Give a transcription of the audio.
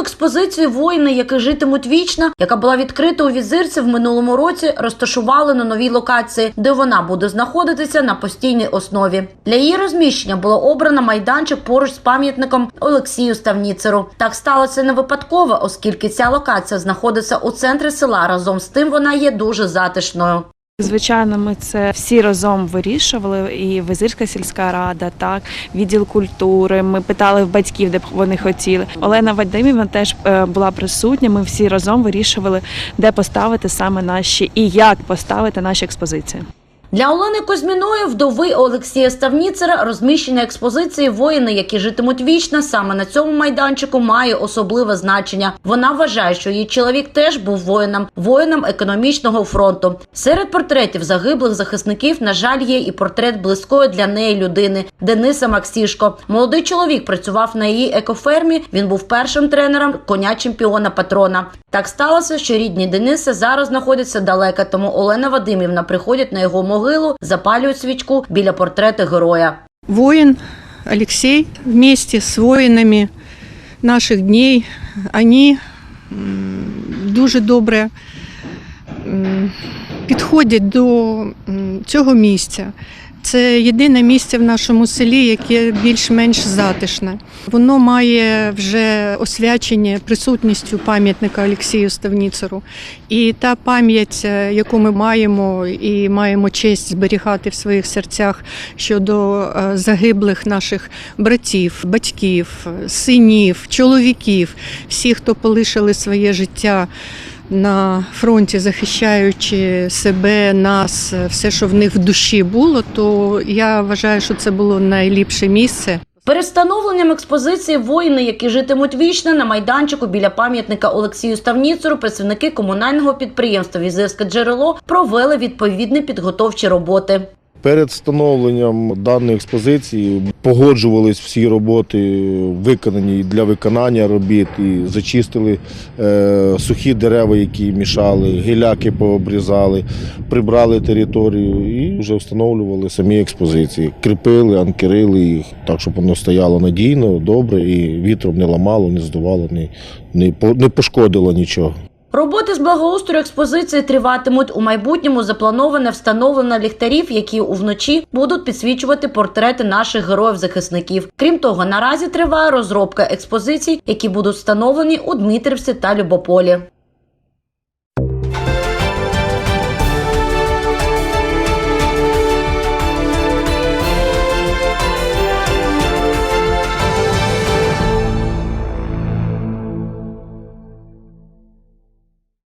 експозицію воїни, які житимуть вічно, яка була відкрита у візирці в минулому році, розташували на новій локації, де вона буде знаходитися на постійній основі. Для її розміщення було обрано майданчик поруч з пам'ятником Олексію Ставніцеру. Так сталося не випадково, оскільки ця локація знаходиться у центрі села. Разом з тим вона є дуже затишною. Звичайно, ми це всі разом вирішували. І Визирська сільська рада, так відділ культури. Ми питали в батьків, де б вони хотіли. Олена Вадимівна теж е, була присутня. Ми всі разом вирішували, де поставити саме наші і як поставити наші експозиції. Для Олени Козьміної, вдови Олексія Ставніцера, розміщення експозиції воїни, які житимуть вічно, саме на цьому майданчику має особливе значення. Вона вважає, що її чоловік теж був воїном, воїном економічного фронту. Серед портретів загиблих захисників, на жаль, є і портрет близької для неї людини Дениса Максішко. Молодий чоловік працював на її екофермі. Він був першим тренером коня чемпіона патрона. Так сталося, що рідні Дениса зараз знаходяться далеко, тому Олена Вадимівна приходить на його могилу, запалюють свічку біля портрету героя. Воїн Олексій вместе з воїнами наших днів, вони дуже добре підходять до цього місця. Це єдине місце в нашому селі, яке більш-менш затишне. Воно має вже освячення присутністю пам'ятника Олексію Ставніцеру. І та пам'ять, е, яку ми маємо і маємо честь зберігати в своїх серцях щодо е, загиблих наших братів, батьків, синів, чоловіків, всіх, хто полишили своє життя на фронті, захищаючи себе, нас, все, що в них в душі було, то я вважаю, що це було найліпше місце. Перед встановленням експозиції воїни, які житимуть вічно на майданчику біля пам'ятника Олексію Ставніцеру, працівники комунального підприємства Візирське джерело провели відповідні підготовчі роботи. Перед встановленням даної експозиції погоджувались всі роботи, виконані для виконання робіт, і зачистили е, сухі дерева, які мішали, гіляки пообрізали, прибрали територію і вже встановлювали самі експозиції. Кріпили, анкерили їх так, щоб воно стояло надійно, добре і вітром не ламало, не здувало, не, не, не пошкодило нічого. Роботи з благоустрою експозиції триватимуть у майбутньому. Заплановане встановлення ліхтарів, які увночі будуть підсвічувати портрети наших героїв-захисників. Крім того, наразі триває розробка експозицій, які будуть встановлені у Дмитрівці та Любополі.